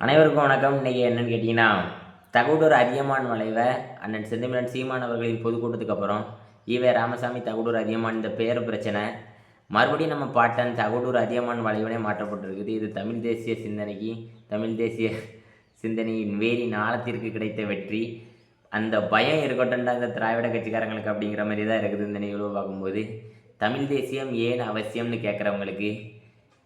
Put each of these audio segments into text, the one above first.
அனைவருக்கும் வணக்கம். இன்றைக்கி என்னன்னு கேட்டிங்கன்னா தகுடூர் அதியமான் வளைவை அண்ணன் செந்தமிழன் சீமான் அவர்களின் பொதுக்கூட்டத்துக்கு அப்புறம் ஈவே ராமசாமி தகுடூர் அதியமான் இந்த பேர் பிரச்சனை மறுபடியும் நம்ம பாட்டன் தகுடூர் அதியமான் வளைவனே மாற்றப்பட்டிருக்குது. இது தமிழ் தேசிய சிந்தனைக்கு தமிழ் தேசிய சிந்தனையின் வேரின் ஆழத்திற்கு கிடைத்த வெற்றி. அந்த பயம் இருக்கட்டும்டா இந்த திராவிட கட்சிக்காரங்களுக்கு அப்படிங்கிற மாதிரி தான் இருக்குது இந்த நிகழ்வு பார்க்கும்போது. தமிழ் தேசியம் ஏன் அவசியம்னு கேட்குறவங்களுக்கு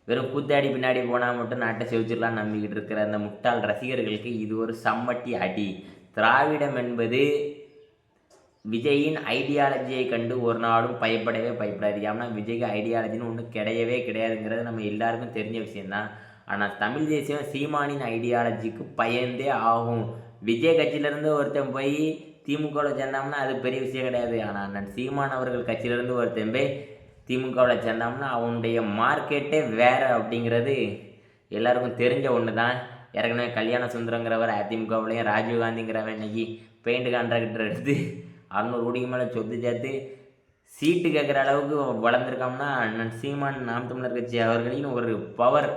வெறும் கூத்தாடி பின்னாடி போனால் மட்டும் நாட்டை செவிச்சிடலாம் நம்பிக்கிட்டு இருக்கிற அந்த முட்டாள் ரசிகர்களுக்கு இது ஒரு சம்மட்டி அடி. திராவிடம் என்பது விஜயின் ஐடியாலஜியை கண்டு ஒரு நாளும் பயப்படவே பயப்படாது. ஏன்னா விஜய்க்கு ஐடியாலஜின்னு ஒன்றும் கிடையவே கிடையாதுங்கிறது நம்ம எல்லாருக்கும் தெரிஞ்ச விஷயந்தான் ஆனால் தமிழ் தேசியம் சீமானின் ஐடியாலஜிக்கு பயந்தே ஆகும். விஜய் கட்சியிலேருந்து ஒருத்தன் போய் திமுகவில் சேர்ந்தோம்னா அது பெரிய விஷயம் கிடையாது. ஆனால் அண்ணன் சீமான் அவர்கள் கட்சியிலேருந்து ஒருத்தன் போய் திமுகவில் சேர்ந்தோம்னா அவனுடைய மார்க்கெட்டே வேறு அப்படிங்கிறது எல்லாருக்கும் தெரிஞ்ச ஒன்று தான் ஏற்கனவே கல்யாண சுந்தரங்கிறவர் அதிமுகவிலையும் ராஜீவ்காந்திங்கிறவன் இன்னைக்கு பெயிண்ட் கான்ட்ராக்டர் எடுத்து அறநூறு கோடிக்கு மேலே சொத்து சேர்த்து சீட்டு கேட்குற அளவுக்கு வளர்ந்துருக்கோம்னா அண்ணன் சீமான் நாம் தமிழர் கட்சி அவர்களின் ஒரு பவர்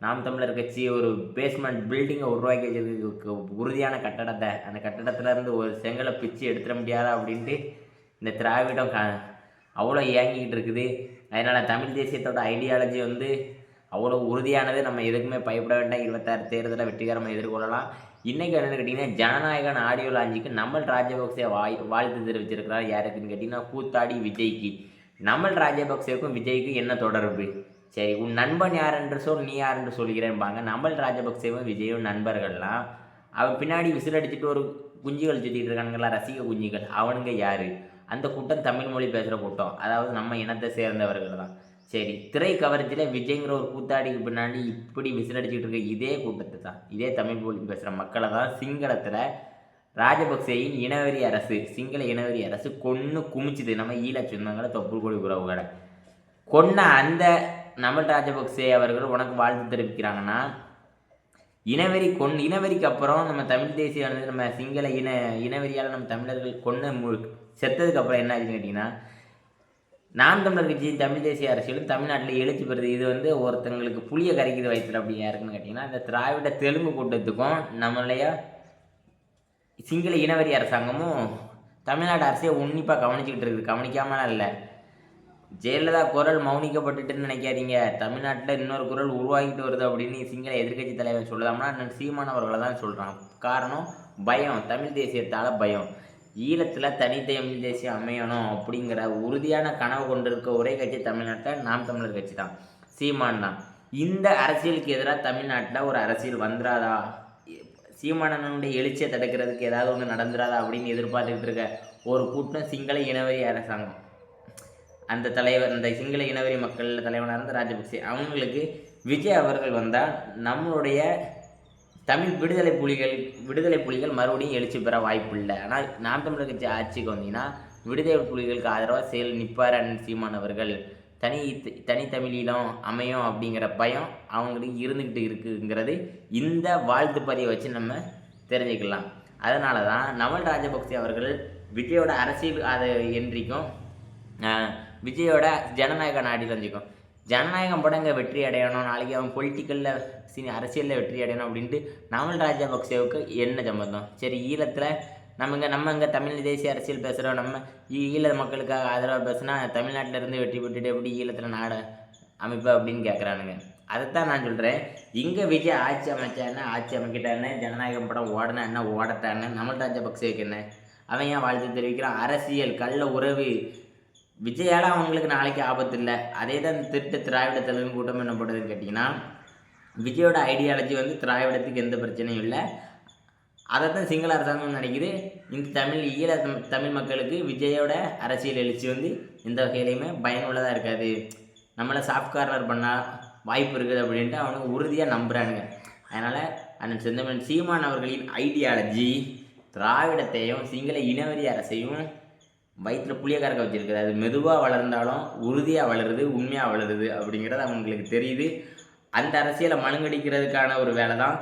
நாம் தமிழர் கட்சி ஒரு பேஸ்மெண்ட் பில்டிங்கை உருவாக்கி வச்சிருக்கு உறுதியான கட்டடத்தை. அந்த கட்டடத்துலேருந்து ஒரு செங்கலை பிச்சு எடுத்துட முடியாதா அப்படின்ட்டு இந்த திராவிடம் க அவ்வளோ இயங்கிக்கிட்டு இருக்குது. அதனால் தமிழ் தேசியத்தோட ஐடியாலஜி வந்து அவ்வளோ உறுதியானது நம்ம எதுக்குமே பயப்பட வேண்டாம். இருபத்தாறு தேர்தலை வெற்றிகரமாக எதிர்கொள்ளலாம். இன்றைக்கி என்னென்னு கேட்டிங்கன்னா ஜனநாயகன் ஆடியோ லாஞ்சிக்கு நம்மள் ராஜபக்சே வாய் வாழ்த்து தெரிவிச்சிருக்கிறார். யாருக்குன்னு கேட்டிங்கன்னா கூத்தாடி விஜய்க்கு. நம்மள் ராஜபக்சேவுக்கும் விஜய்க்கு என்ன தொடர்பு? சரி உன் நண்பன் யார் என்று சொல் நீ யார் என்று சொல்கிறேன்பாங்க. நம்மள் ராஜபக்சேவும் விஜயும் நண்பர்கள்லாம். அவன் பின்னாடி விசில் அடிச்சுட்டு ஒரு குஞ்சுகள் சுற்றிட்டு இருக்கானுங்களா ரசிக குஞ்சுகள். அவனுங்க யார்? அந்த கூட்டம் தமிழ் மொழி பேசுகிற கூட்டம். அதாவது நம்ம இனத்தை சேர்ந்தவர்கள் தான். சரி திரை கவர்ச்சியில் விஜய்ங்கிற ஒரு கூத்தாடிக்கு பின்னாடி இப்படி விசிலடிச்சுட்டு இருக்க இதே கூட்டத்தை தான். இதே தமிழ் மொழி பேசுகிற மக்களை தான் சிங்களத்தில் ராஜபக்சேயின் இனவெறி அரசு சிங்கள இனவெறி அரசு கொன்று குமிச்சுது. நம்ம ஈழ சொந்தங்களை தொப்புள் கொடி உறவுகளை கொன்ன அந்த நமல் ராஜபக்சே அவர்கள் உனக்கு வாழ்த்து தெரிவிக்கிறாங்கன்னா இனவெறி கொன் இனவெறிக்கு அப்புறம் நம்ம தமிழ் தேசியானது நம்ம சிங்கள இன இனவெறியால் நம்ம தமிழர்கள் கொன்று மு செத்ததுக்கு அப்புறம் என்ன ஆச்சுன்னு கேட்டிங்கன்னா நாம் தமிழர் கட்சியும் தமிழ் தேசிய அரசியலும் தமிழ்நாட்டில் எழுச்சி பெறுது. இது வந்து ஒருத்தங்களுக்கு புளிய கரைக்குது வயிற்றுல அப்படி யாருக்குன்னு கேட்டிங்கன்னா இந்த திராவிட தெலுங்கு கூட்டத்துக்கும் நம்மளைய சிங்கள இனவெறி அரசாங்கமும் தமிழ்நாடு அரசே உன்னிப்பாக கவனிச்சுக்கிட்டு இருக்குது. கவனிக்காமலாம் இல்லை. ஜெயலலிதா குரல் மௌனிக்கப்பட்டுட்டுன்னு நினைக்காதீங்க. தமிழ்நாட்டில் இன்னொரு குரல் உருவாகிட்டு வருது அப்படின்னு சிங்கள எதிர்க்கட்சி தலைவர் சொல்லலாம்னா நான் சீமான் அவர்களை தான் சொல்கிறான் காரணம் பயம். தமிழ் தேசியத்தால் பயம். ஈழத்தில் தனி தமிழ் தேசியம் அமையணும் அப்படிங்கிற உறுதியான கனவு கொண்டிருக்க ஒரே கட்சி தமிழ்நாட்டில் நாம் தமிழர் கட்சி தான். சீமான் தான். இந்த அரசியலுக்கு எதிராக தமிழ்நாட்டில் ஒரு அரசியல் வந்துடாதா சீமானனுடைய எழுச்சியை தடுக்கிறதுக்கு ஏதாவது ஒன்று நடந்துடாதா அப்படின்னு எதிர்பார்த்துக்கிட்டு இருக்க ஒரு கூட்டம் சிங்கள இனவரி அரசாங்கம். அந்த தலைவர் அந்த சிங்கள இனவெறி மக்கள் தலைவனாக இருந்த ராஜபக்சே அவங்களுக்கு விஜய் அவர்கள் வந்தால் நம்மளுடைய தமிழ் விடுதலை புலிகள் விடுதலை புலிகள் மறுபடியும் எழுச்சி பெற வாய்ப்பு இல்லை ஆனால் நாம் தமிழர் கட்சி ஆட்சிக்கு வந்தீங்கன்னா விடுதலை புலிகளுக்கு ஆதரவாக செயல் நிற்பார் அண்ணன் சீமான் அவர்கள். தனி தனித்தமிழீழம் அமையும் அப்படிங்கிற பயம் அவங்களுக்கு இருந்துக்கிட்டு இருக்குங்கிறது இந்த வாழ்த்து பதிவை வச்சு நம்ம தெரிஞ்சுக்கலாம். அதனால தான் நவல் ராஜபக்சே அவர்கள் விஜயோட அரசியல் அதை என்றைக்கும் விஜயோட ஜனநாயக நாடியில் இருந்துக்கும் ஜனநாயகம் படங்க வெற்றி அடையணும். நாளைக்கு அவன் பொலிட்டிக்கலில் சினி அரசியலில் வெற்றி அடையணும் அப்படின்ட்டு நாமல் ராஜபக்சேவுக்கு என்ன சம்மந்தம்? சரி ஈழத்தில் நம்ம இங்கே நம்ம இங்கே தமிழ் தேசிய அரசியல் பேசுகிறோம் நம்ம ஈழ மக்களுக்காக ஆதரவாக பேசுனா தமிழ்நாட்டில் இருந்து வெற்றி பெற்றுட்டு எப்படி ஈழத்தில் நாடு அமைப்பு அப்படின்னு கேட்குறானுங்க அதைத்தான் நான் சொல்கிறேன் இங்கே விஜய் ஆட்சி அமைச்சான்னு ஆட்சி அமைக்கிட்டான்னு ஜனநாயகம் படம் ஓடனா என்ன ஓடட்டான்னு நமல் ராஜபக்சேவுக்கு என்ன? அவன் ஏன் வாழ்த்து தெரிவிக்கிறான்? அரசியல் கள்ள உறவு விஜயால் அவங்களுக்கு நாளைக்கு ஆபத்து இல்லை அதே தான் இந்த திருட்டு திராவிட தலைவன் கூட்டம் என்ன பண்ணுறதுன்னு கேட்டிங்கன்னா விஜயோட ஐடியாலஜி வந்து திராவிடத்துக்கு எந்த பிரச்சனையும் இல்லை. அதை தான் சிங்கள அரசாங்கம் நினைக்குது. இந்த தமிழ் ஈழ தமிழ் மக்களுக்கு விஜயோட அரசியல் எழுச்சி வந்து எந்த வகையிலையுமே பயனுள்ளதாக இருக்காது. நம்மளை சாஃப்ட் கார்னர் பண்ணால் வாய்ப்பு இருக்குது அப்படின்ட்டு அவனுக்கு உறுதியாக நம்புகிறானுங்க அதனால் அண்ணன் செந்தமன் சீமான் அவர்களின் ஐடியாலஜி திராவிடத்தையும் சிங்கள இனவெறி அரசையும் வயிற்றில் புளியக்காரக்க வச்சுருக்குது. அது மெதுவாக வளர்ந்தாலும் உறுதியாக வளருது உண்மையாக வளருது அப்படிங்கிறது அவங்களுக்கு தெரியுது. அந்த அரசியலை மழுங்கடிக்கிறதுக்கான ஒரு வேலை தான்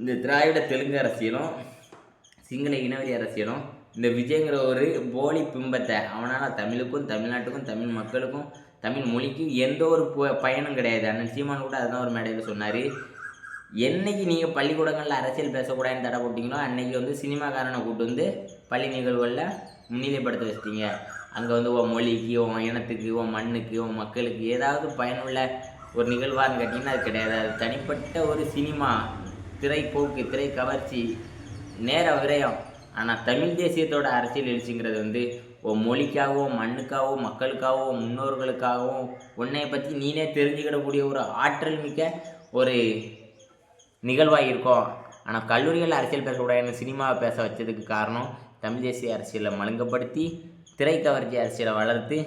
இந்த திராவிட தெலுங்கு அரசியலும் சிங்கள இனவெளி அரசியலும். இந்த விஜய்ங்கிற ஒரு போலி பிம்பத்தை அவனால் தமிழுக்கும் தமிழ்நாட்டுக்கும் தமிழ் மக்களுக்கும் தமிழ் மொழிக்கும் எந்த ஒரு பயனும் கிடையாது. அண்ணன் சீமான் கூட அதுதான் ஒரு மேடையில் சொன்னார். என்னைக்கு நீங்கள் பள்ளிக்கூடங்களில் அரசியல் பேசக்கூடாதுன்னு தடை போட்டிங்களோ அன்னைக்கு வந்து சினிமாக்காரனை கூட்டு வந்து பள்ளி நிகழ்வுகளில் முன்னிலைப்படுத்த வச்சிட்டீங்க. அங்கே வந்து உன் மொழிக்கு உன் இனத்துக்கு உன் மண்ணுக்கு உன் மக்களுக்கு ஏதாவது பயனுள்ள ஒரு நிகழ்வான்னு கேட்டிங்கன்னா அது கிடையாது. அது தனிப்பட்ட ஒரு சினிமா திரைப்போக்கு திரை கவர்ச்சி நேர விரயம். ஆனால் தமிழ் தேசியத்தோட அரசியல் எழுச்சிங்கிறது வந்து உன் மொழிக்காகவும் மண்ணுக்காகவும் மக்களுக்காகவும் முன்னோர்களுக்காகவும் உன்னைய பற்றி நீனே தெரிஞ்சுக்கிடக்கூடிய ஒரு ஆற்றல் மிக்க ஒரு நிகழ்வாக இருக்கும் ஆனால் கல்லூரிகள் அரசியல் பேசக்கூடாதுன்னு சினிமாவை பேச வச்சதுக்கு காரணம் தமிழ் தேசிய அரசியலை மழுங்கப்படுத்தி திரை கவர்ச்சி அரசியலை வளர்த்து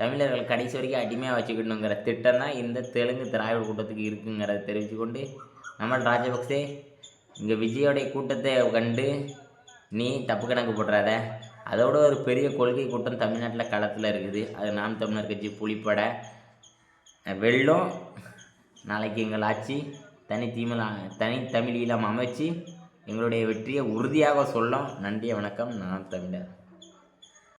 தமிழர்கள் கடைசி வரைக்கும் அடிமையாக வச்சுக்கணுங்கிற திட்டம் தான் இந்த தெலுங்கு திராவிட கூட்டத்துக்கு இருக்குங்கிறத தெரிவித்துக்கொண்டு நம்ம ராஜபக்சே இங்கே விஜயோடைய கூட்டத்தை கண்டு நீ தப்பு கணக்கு போடுறாத. அதோட ஒரு பெரிய கொள்கை கூட்டம் தமிழ்நாட்டில் களத்தில் இருக்குது. அது நாம் தமிழர் கட்சி புலிப்பட. வெள்ளம் நாளைக்கு எங்கள் ஆட்சி தனி தீமிழ தனி தமிழீழம் அமைச்சு எங்களுடைய வெற்றியை உறுதியாக சொல்லும் நன்றி வணக்கம். நான் தமிழர்